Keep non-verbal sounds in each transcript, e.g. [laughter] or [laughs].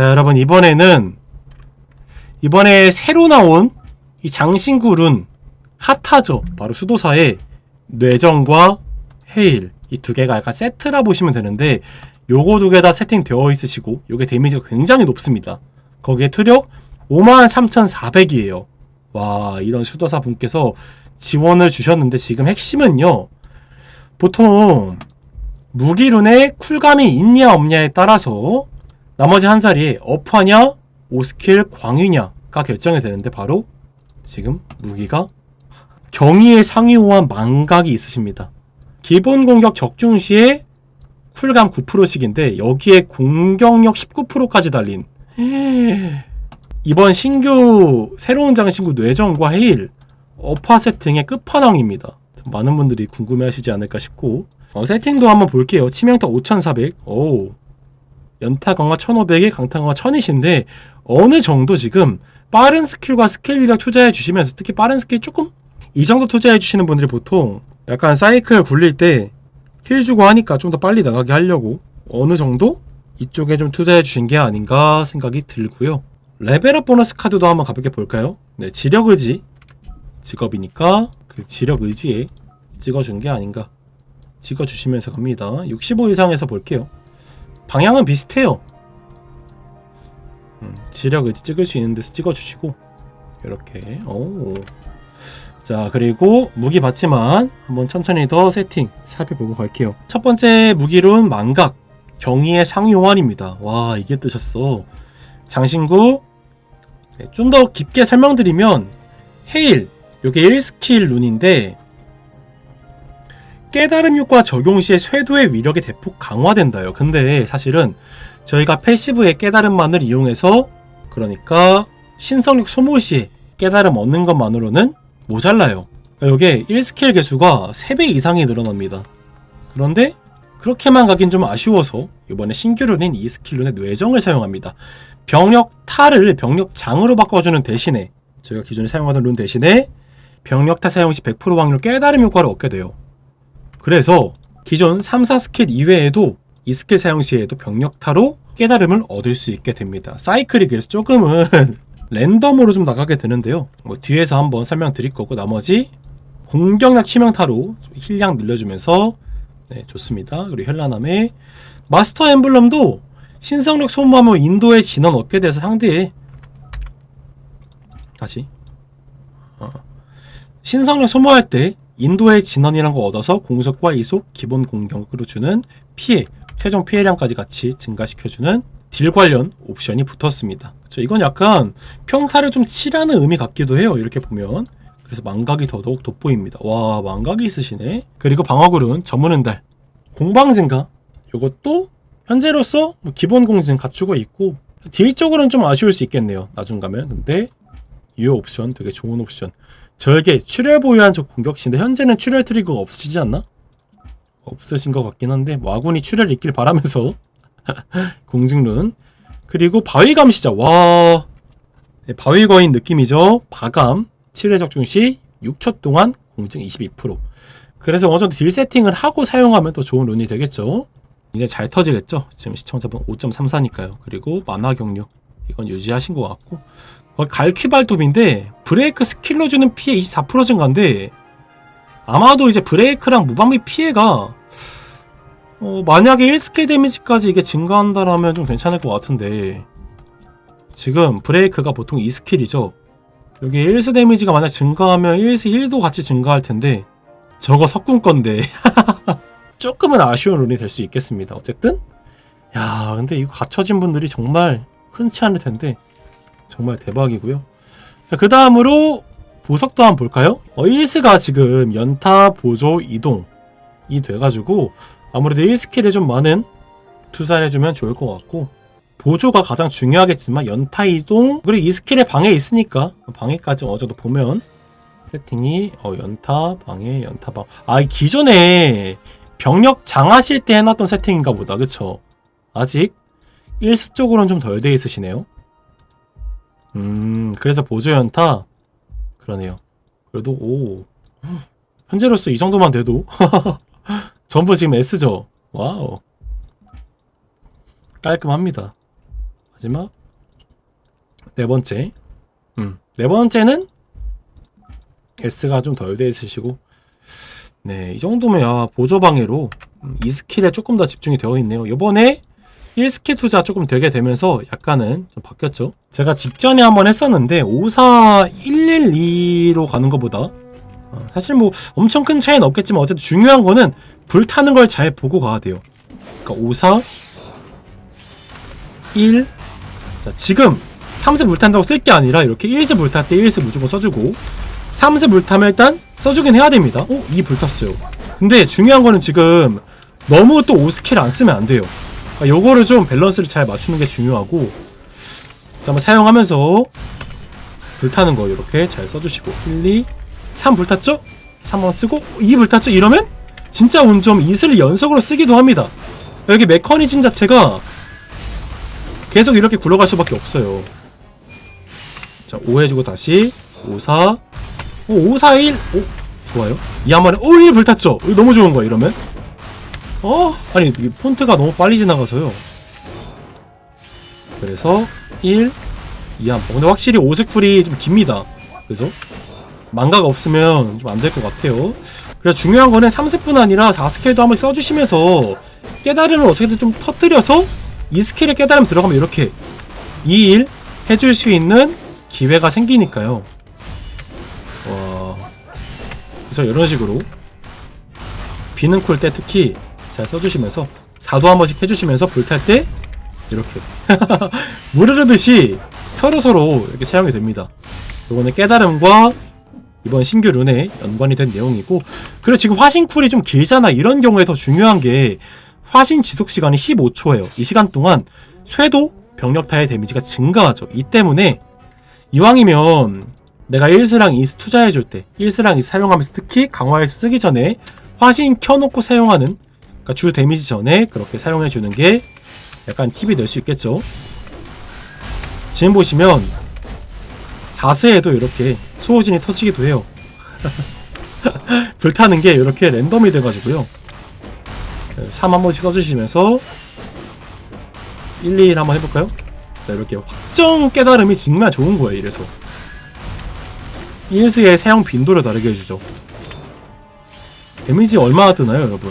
자, 여러분 이번에는 이번에 새로 나온 이 장신구 룬 핫하죠. 바로 수도사의 뇌정과 헤일 이 두 개가 약간 세트라 보시면 되는데 요거 두 개 다 세팅되어 있으시고 요게 데미지가 굉장히 높습니다. 거기에 투력 53,400이에요. 와, 이런 수도사 분께서 지원을 주셨는데 지금 핵심은요. 보통 무기룬의 쿨감이 있냐 없냐에 따라서 나머지 한 자리에 업화냐 5스킬 광유냐가 결정이 되는데 바로 지금 무기가 경의의 상위호환 망각이 있으십니다. 기본 공격 적중 시에 쿨감 9%씩인데 여기에 공격력 19%까지 달린 이번 신규 새로운 장신구 뇌정과 헤일 업화 세팅의 끝판왕입니다. 많은 분들이 궁금해하시지 않을까 싶고 어, 세팅도 한번 볼게요. 치명타 5400, 오 연타 강화 1500에 강타 강화 1000이신데 어느 정도 지금 빠른 스킬과 스킬 위력 투자해 주시면서 특히 빠른 스킬 조금 이 정도 투자해 주시는 분들이 보통 약간 사이클 굴릴 때 힐 주고 하니까 좀 더 빨리 나가게 하려고 어느 정도 이쪽에 좀 투자해 주신 게 아닌가 생각이 들고요. 레벨업 보너스 카드도 한번 가볍게 볼까요? 네, 지력 의지 직업이니까 그 지력 의지에 찍어준 게 아닌가 찍어주시면서 갑니다. 65 이상에서 볼게요. 방향은 비슷해요. 음, 지력 의지 찍을 수 있는 데서 찍어주시고 이렇게 오. 자 그리고 무기 받지만 한번 천천히 더 세팅 살펴보고 갈게요. 첫 번째 무기로는 망각 경의의 상요환입니다. 와 이게 뜨셨어. 장신구 네, 좀더 깊게 설명드리면 헤일 요게 1스킬 룬인데 깨달음 효과 적용 시에 쇄도의 위력이 대폭 강화된다요. 근데 사실은 저희가 패시브의 깨달음만을 이용해서 그러니까 신성력 소모 시에 깨달음 얻는 것만으로는 모자라요. 이게 1스킬 개수가 3배 이상이 늘어납니다. 그런데 그렇게만 가긴 좀 아쉬워서 이번에 신규 룬인 2스킬 룬의 뇌정을 사용합니다. 병력 탈을 병력 장으로 바꿔주는 대신에 저희가 기존에 사용하던 룬 대신에 병력 타 사용 시 100% 확률 깨달음 효과를 얻게 돼요. 그래서 기존 3, 4스킬 이외에도 이 스킬 사용 시에도 병력타로 깨달음을 얻을 수 있게 됩니다. 사이클이 그래서 조금은 [laughs] 랜덤으로 좀 나가게 되는데요. 뭐 뒤에서 한번 설명드릴 거고 나머지 공격력 치명타로 좀 힐량 늘려주면서 네, 좋습니다. 그리고 현란함의 마스터 엠블럼도 신성력 소모하면 인도의 진원 얻게 돼서 상대의 다시 어. 신성력 소모할 때 인도의 진원이라는 거 얻어서 공속과 이속, 기본 공격으로 주는 피해, 최종 피해량까지 같이 증가시켜주는 딜 관련 옵션이 붙었습니다. 그쵸, 이건 약간 평타를 좀 치라는 의미 같기도 해요. 이렇게 보면. 그래서 망각이 더더욱 돋보입니다. 와, 망각이 있으시네. 그리고 방어굴은 전문 은달, 공방 증가. 요것도 현재로서 뭐 기본 공증 갖추고 있고 딜 쪽으로는 좀 아쉬울 수 있겠네요. 나중 가면. 근데 이 옵션 되게 좋은 옵션. 저에게 출혈 보유한 저 공격신데 현재는 출혈 트리거가 없으시지 않나? 없으신 것 같긴 한데 뭐 아군이 출혈 있길 바라면서 [laughs] 공증룬 그리고 바위 감시자. 와. 네, 바위 거인 느낌이죠. 바감. 7회 적중 시 6초 동안 공증 22% 그래서 어느 정도 딜 세팅을 하고 사용하면 더 좋은 룬이 되겠죠. 이제 잘 터지겠죠? 지금 시청자분 5.34니까요. 그리고 만화 경류 이건 유지하신 것 같고 갈퀴 발톱인데 브레이크 스킬로 주는 피해 24% 증가인데 아마도 이제 브레이크랑 무방비 피해가 어, 만약에 1스킬 데미지까지 이게 증가한다라면 좀 괜찮을 것 같은데 지금 브레이크가 보통 2스킬이죠. 여기 1스 데미지가 만약 증가하면 1스 힐도 같이 증가할 텐데 저거 석궁 건데 [laughs] 조금은 아쉬운 룬이 될 수 있겠습니다. 어쨌든. 야 근데 이거 갖춰진 분들이 정말 흔치 않을 텐데 정말 대박이고요. 자, 그 다음으로 보석도 한번 볼까요? 어, 1스가 지금 연타, 보조, 이동이 돼가지고 아무래도 1스킬에 좀 많은 투자를 해주면 좋을 것 같고 보조가 가장 중요하겠지만 연타, 이동 그리고 이 스킬에 방해 있으니까 방해까지 어느 정도 보면 세팅이 어, 연타, 방해, 연타, 방. 아 기존에 병력 장하실 때 해놨던 세팅인가 보다, 그쵸? 아직 1스 쪽으로는 좀 덜 돼 있으시네요. 음, 그래서 보조 연타? 그러네요. 그래도, 오. 현재로서 이 정도만 돼도. [laughs] 전부 지금 S죠? 와우. 깔끔합니다. 마지막 네 번째 음, 네 번째는 S가 좀 덜 돼 있으시고 네, 이 정도면 야, 보조 방해로 음, 이 스킬에 조금 더 집중이 되어 있네요. 이번에 1스킬 투자 조금 되게 되면서 약간은 좀 바뀌었죠. 제가 직전에 한번 했었는데 54112로 가는 것보다 어, 사실 뭐 엄청 큰 차이는 없겠지만 어쨌든 중요한 거는 불 타는 걸 잘 보고 가야 돼요. 그러니까 54 1 자, 지금 3세 불탄다고 쓸 게 아니라 이렇게 1세 불탈 때 1세 무조건 써주고 3세 불타면 일단 써주긴 해야 됩니다. 어? 2 불탔어요. 근데 중요한 거는 지금 너무 또 5스킬 안 쓰면 안 돼요. 아, 요거를 좀 밸런스를 잘 맞추는 게 중요하고 자, 한번 사용하면서 불타는 거 이렇게 잘 써주시고 1, 2, 3 불탔죠? 3번 쓰고 2 불탔죠? 이러면 진짜 운좀 이슬을 연속으로 쓰기도 합니다. 여기 메커니즘 자체가 계속 이렇게 굴러갈 수밖에 없어요. 자, 5 해주고 다시 5, 4 오, 5, 4, 1 오, 좋아요. 이 한 번에 오, 1 불탔죠? 너무 좋은 거야, 이러면. 어? 아니, 이 폰트가 너무 빨리 지나가서요. 그래서 1, 2한 번. 근데 확실히 오색풀이 좀 깁니다. 그래서 망가가 없으면 좀 안 될 것 같아요. 그래서 중요한 거는 3스뿐 아니라 4스킬도 한번 써주시면서 깨달음을 어떻게든 좀 터뜨려서 이 스킬에 깨달음 들어가면 이렇게 2, 1 해줄 수 있는 기회가 생기니까요. 와. 그래서 이런 식으로 비는 쿨 때 특히 잘 써주시면서 4도 한 번씩 해주시면서 불탈 때 이렇게 [laughs] 물 흐르듯이 서로서로 이렇게 사용이 됩니다. 이거는 깨달음과 이번 신규 룬에 연관이 된 내용이고 그리고 지금 화신 쿨이 좀 길잖아 이런 경우에 더 중요한 게 화신 지속 시간이 15초예요. 이 시간 동안 쇄도 병력 타의 데미지가 증가하죠. 이 때문에 이왕이면 내가 1스랑 2스 투자해줄 때 1스랑 2스 사용하면서 특히 강화에서 쓰기 전에 화신 켜놓고 사용하는 그러니까 주 데미지 전에 그렇게 사용해 주는 게 약간 팁이 될 수 있겠죠. 지금 보시면 4스에도 이렇게 수호진이 터지기도 해요. [laughs] 불타는 게 이렇게 랜덤이 돼가지고요. 3 한 번씩 써주시면서 1, 2, 1 한번 해볼까요? 자, 이렇게 확정 깨달음이 정말 좋은 거예요, 이래서. 1스의 사용 빈도를 다르게 해주죠. 데미지 얼마나 뜨나요, 여러분?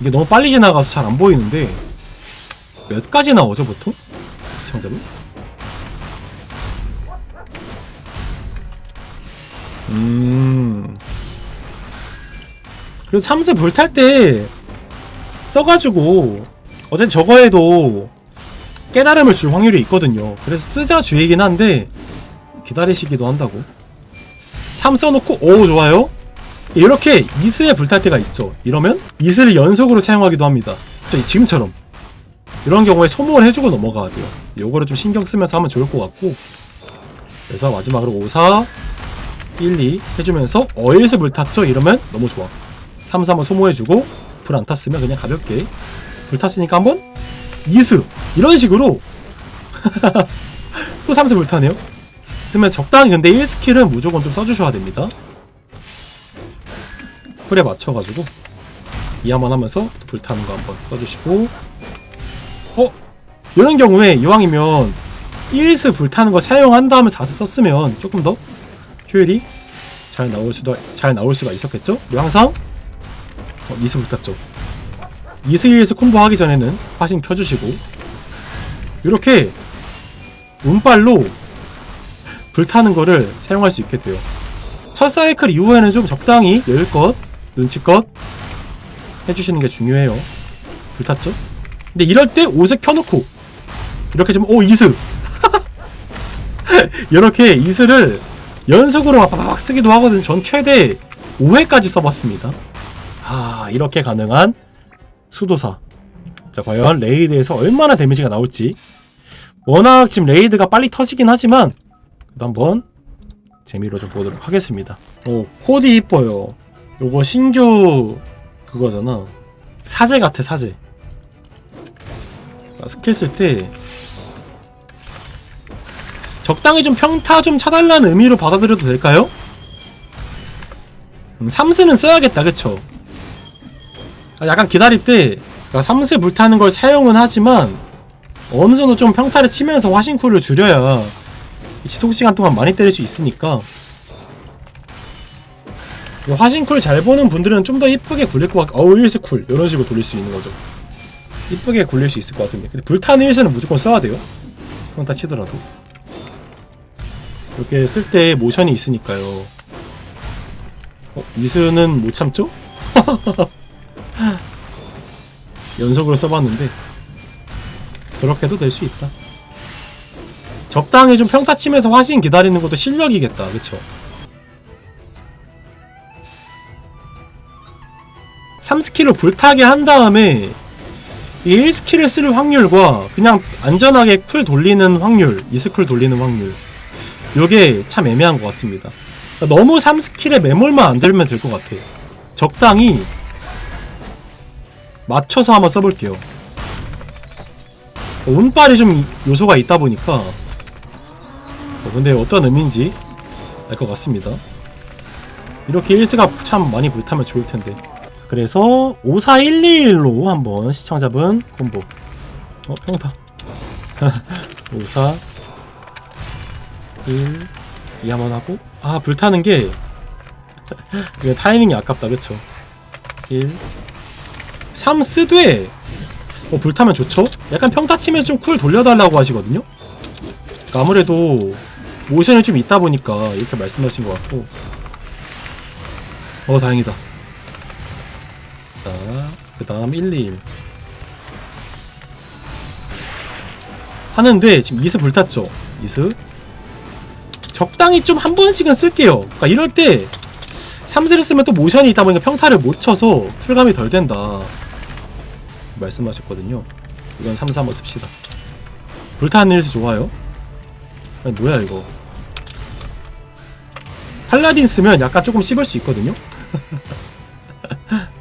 이게 너무 빨리 지나가서 잘 안 보이는데 몇 가지 나오죠, 보통? 시청자분? 음. 그래서 3세 불탈 때 써가지고 어쨌든 저거에도 깨달음을 줄 확률이 있거든요. 그래서 쓰자 주의긴 한데 기다리시기도 한다고. 3 써놓고 오 좋아요. 이렇게 이스에 불탈 때가 있죠. 이러면 이스를 연속으로 사용하기도 합니다. 자, 지금처럼 이런 경우에 소모를 해주고 넘어가야 돼요. 요거를 좀 신경 쓰면서 하면 좋을 것 같고 그래서 마지막으로 5, 4, 1, 2 해주면서 어일스 불 탔죠? 이러면 너무 좋아. 3, 3은 소모해주고 불 안 탔으면 그냥 가볍게 불 탔으니까 한번 2스 이런 식으로 [laughs] 또 3스 불 타네요. 쓰면서 적당히 근데 1스킬은 무조건 좀 써주셔야 됩니다. 풀에 맞춰가지고 이 한번 하면서 불타는 거 한번 써주시고 어? 이런 경우에 이왕이면 1스 불타는 거 사용한 다음에 4스 썼으면 조금 더 효율이 잘 나올 수도 잘 나올 수가 있었겠죠? 그리고 항상 어, 2스 불탔죠 2스 1스 콤보 하기 전에는 화신 켜주시고 이렇게 운빨로 불타는 거를 사용할 수 있게 돼요 첫 사이클 이후에는 좀 적당히 여유껏 눈치껏 해주시는 게 중요해요. 불탔죠? 근데 이럴 때 옷을 켜놓고 이렇게 좀 오 이슬! [laughs] 이렇게 이슬을 연속으로 막, 막 쓰기도 하거든 전 최대 5회까지 써봤습니다. 아 이렇게 가능한 수도사. 자 과연 레이드에서 얼마나 데미지가 나올지. 워낙 지금 레이드가 빨리 터지긴 하지만 그래도 한번 재미로 좀 보도록 하겠습니다. 오 코드 이뻐요 요거 신규 그거잖아 사제 같아 사제 아, 스킬 쓸 때 적당히 좀 평타 좀 차달라는 의미로 받아들여도 될까요? 음, 3스는 써야겠다 그쵸? 아, 약간 기다릴 때 그러니까 3세 불타는 걸 사용은 하지만 어느 정도 좀 평타를 치면서 화신쿨을 줄여야 이 지속 시간 동안 많이 때릴 수 있으니까 이 화신쿨 잘 보는 분들은 좀 더 이쁘게 굴릴 것 같고 어우 1세 쿨 이런 식으로 돌릴 수 있는 거죠 이쁘게 굴릴 수 있을 것 같은데 근데 불타는 1세는 무조건 써야 돼요 평타 치더라도 이렇게 쓸 때 모션이 있으니까요 어, 이수는 못 참죠? [laughs] 연속으로 써봤는데 저렇게도 될 수 있다. 적당히 좀 평타 치면서 화신 기다리는 것도 실력이겠다. 그쵸? 3스킬을 불타게 한 다음에 이 1스킬을 쓸 확률과 그냥 안전하게 쿨 돌리는 확률, 2스쿨 돌리는 확률 요게 참 애매한 것 같습니다. 너무 3스킬에 매몰만 안 들면 될 것 같아요. 적당히 맞춰서 한번 써볼게요. 어, 운빨이 좀 요소가 있다 보니까 어, 근데 어떤 의미인지 알 것 같습니다. 이렇게 1세가 참 많이 불타면 좋을 텐데. 자, 그래서 5411로 한번 시청자분 콤보. 어, 평타. 54 1 2 한번 하고. 아 불타는 게 [laughs] 이게 타이밍이 아깝다. 그쵸? 1 3 쓰되. 어, 불타면 좋죠? 약간 평타 치면 좀 쿨 돌려달라고 하시거든요? 그러니까 아무래도 모션이 좀 있다 보니까 이렇게 말씀하신 것 같고. 어 다행이다. 자 그 다음 1, 2, 1 하는데 지금 이스 불탔죠 이스 적당히 좀 한 번씩은 쓸게요. 그러니까 이럴 때 3세를 쓰면 또 모션이 있다 보니까 평타를 못 쳐서 쿨감이 덜 된다. 말씀하셨거든요. 이건 3세 한번 씁시다. 불타는 일스 좋아요. 아니, 뭐야 이거. 팔라딘 쓰면 약간 조금 씹을 수 있거든요. [laughs]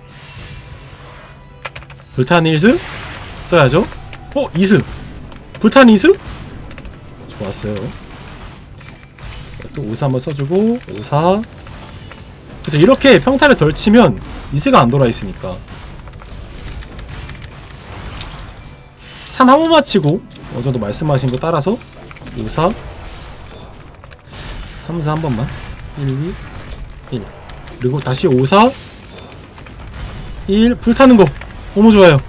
불타는 일스 써야죠. 어 이스. 불타는 이스? 좋았어요. 또 오사 한번 써주고 오사 그래서 이렇게 평타를 덜 치면 이스가 안 돌아 있으니까 3 한 번만 치고 어느 정도 말씀하신 거 따라서 5, 4 3, 4 한 번만 1, 2, 1 그리고 다시 5, 4 1 불타는 거 너무 좋아요.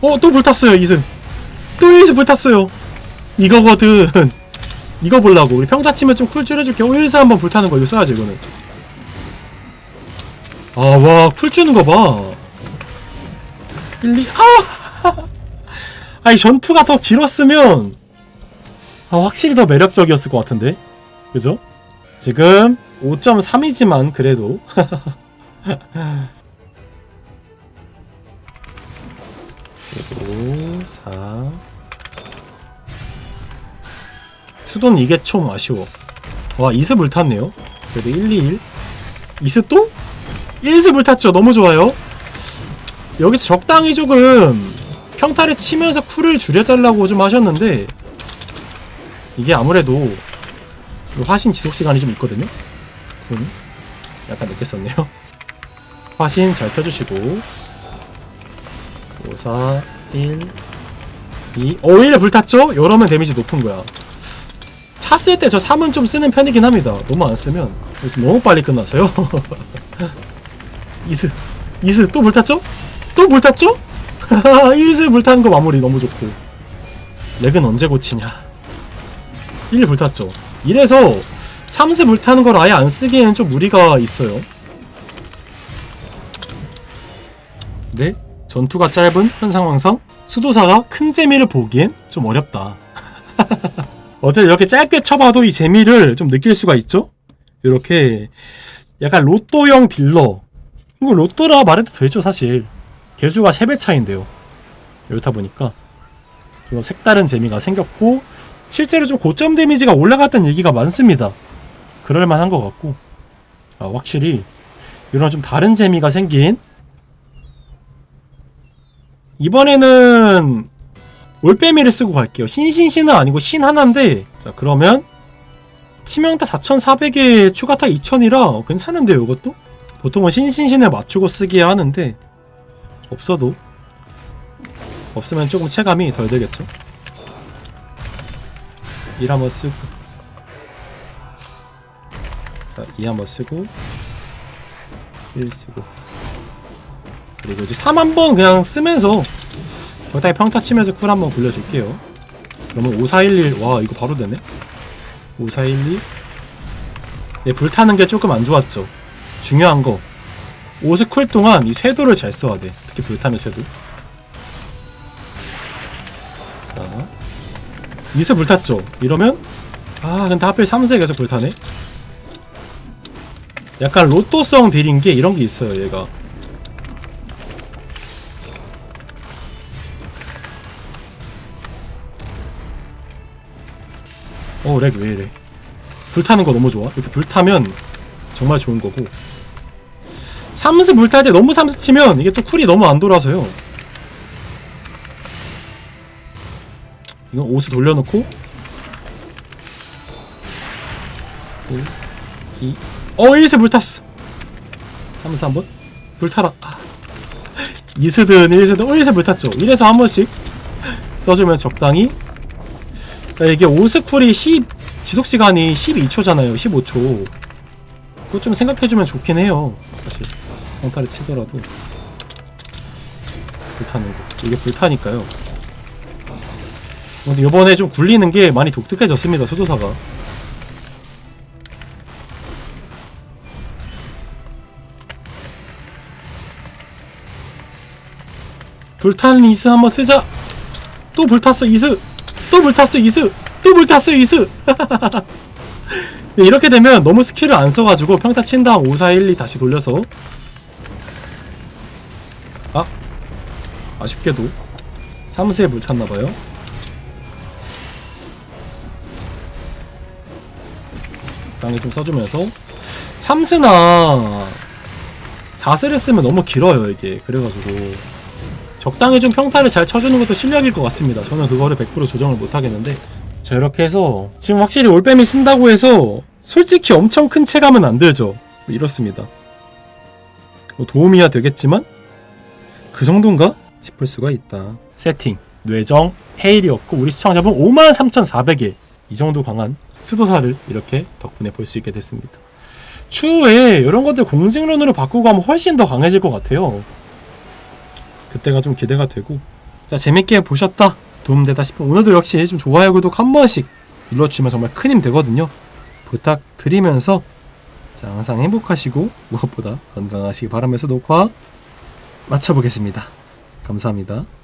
어 또 불탔어요 이승 또 이승 불탔어요. 이거거든. [laughs] 이거 보려고. 우리 평타 치면 좀 쿨 줄여줄게. 어 1, 4 한번 불타는 거 이거 써야지 이거는. 아 와 쿨 주는 거 봐. 1, 2 아! [laughs] 아니 전투가 더 길었으면 아 확실히 더 매력적이었을 것 같은데. 그죠? 지금 5.3이지만 그래도 [laughs] 그리고 4 수돈 이게 좀 아쉬워. 와 이스 불탔네요. 그래도 1, 2, 1 이스 또? 1스 불탔죠. 너무 좋아요. 여기서 적당히 조금 평타를 치면서 쿨을 줄여달라고 좀 하셨는데 이게 아무래도 화신 지속 시간이 좀 있거든요. 군 약간 썼네요. [laughs] 화신 잘 펴주시고 5, 4, 1 2 5일에 불탔죠? 이러면 데미지 높은 거야 찼을 때저 3은 좀 쓰는 편이긴 합니다. 너무 안 쓰면 너무 빨리 끝나서요. 이스 이스 또 불탔죠? 또 불탔죠? 이스 불타는 거 마무리 너무 좋고 렉은 언제 고치냐 1 불탔죠 이래서 3세 불타는 걸 아예 안 쓰기에는 좀 무리가 있어요 네 전투가 짧은 현 상황상 수도사가 큰 재미를 보기엔 좀 어렵다. [laughs] 어쨌든 이렇게 짧게 쳐봐도 이 재미를 좀 느낄 수가 있죠? 이렇게 약간 로또형 딜러. 이거 로또라 말해도 되죠 사실. 개수가 3배 차인데요. 이렇다 보니까 좀 색다른 재미가 생겼고 실제로 좀 고점 데미지가 올라갔다는 얘기가 많습니다. 그럴만한 것 같고. 아, 확실히 이런 좀 다른 재미가 생긴 이번에는 올빼미를 쓰고 갈게요. 신신신은 아니고 신 하나인데 자 그러면 치명타 4400에 추가타 2000이라 괜찮은데요 이것도? 보통은 신신신에 맞추고 쓰기야 하는데 없어도 없으면 조금 체감이 덜 되겠죠 1 한번 쓰고 자, 2 한번 쓰고 1 쓰고 그리고 이제 3 한번 그냥 쓰면서 적당히 평타 치면서 쿨 한번 굴려줄게요. 그러면 5411, 와 이거 바로 되네? 5412 네, 불타는 게 조금 안 좋았죠. 중요한 거. 오스 쿨 동안 이 쇄도를 잘 써야 돼. 특히 불타는 쇄도. 자. 이스 불탔죠? 이러면 아 근데 하필 3세 계속 불타네? 약간 로또성 딜인 게 이런 게 있어요 얘가 어 렉 왜 이래? 불타는 거 너무 좋아? 이렇게 불타면 정말 좋은 거고. 삼스 불탈 때 너무 삼스 치면 이게 또 쿨이 너무 안 돌아서요. 이건 옷을 돌려놓고. 1, 2, 어 1세 불탔어. 3스 한번. 불타라 아. 2스든 1스든. 어 1세 불탔죠. 이래서 한 번씩 써주면서 적당히 그러니까 이게 오스쿨이 10 지속시간이 12초잖아요. 15초. 그거 좀 생각해주면 좋긴 해요 사실. 평타를 치더라도. 불타는 거. 이게 불타니까요. 근데 요번에 좀 굴리는 게 많이 독특해졌습니다 수도사가. 불타는 이스 한번 쓰자. 또 불탔어 이스 또 불탔어 이스 또 불탔어 이스. 네, [laughs] 이렇게 되면 너무 스킬을 안 써가지고 평타 친 다음 5, 4, 1, 2 다시 돌려서. 아 아쉽게도 3세에 불탔나봐요. 땅에 좀 써주면서. 3세나 4세를 쓰면 너무 길어요 이게. 그래가지고 적당히 좀 평타를 잘 쳐주는 것도 실력일 것 같습니다. 저는 그거를 100% 조정을 못하겠는데. 자 이렇게 해서 지금 확실히 올빼미 쓴다고 해서 솔직히 엄청 큰 체감은 안 들죠. 뭐 이렇습니다. 뭐 도움이야 되겠지만 그 정도인가 싶을 수가 있다. 세팅 뇌정 헤일이었고 우리 시청자분 53,400에 이 정도 강한 수도사를 이렇게 덕분에 볼 수 있게 됐습니다. 추후에 이런 것들 공직론으로 바꾸고 하면 훨씬 더 강해질 것 같아요 그때가 좀 기대가 되고. 자 재밌게 보셨다. 도움되다 싶으면 오늘도 역시 좀 좋아요 구독 한 번씩 눌러주시면 정말 큰 힘 되거든요. 부탁드리면서 자 항상 행복하시고 무엇보다 건강하시기 바라면서 녹화 마쳐보겠습니다. 감사합니다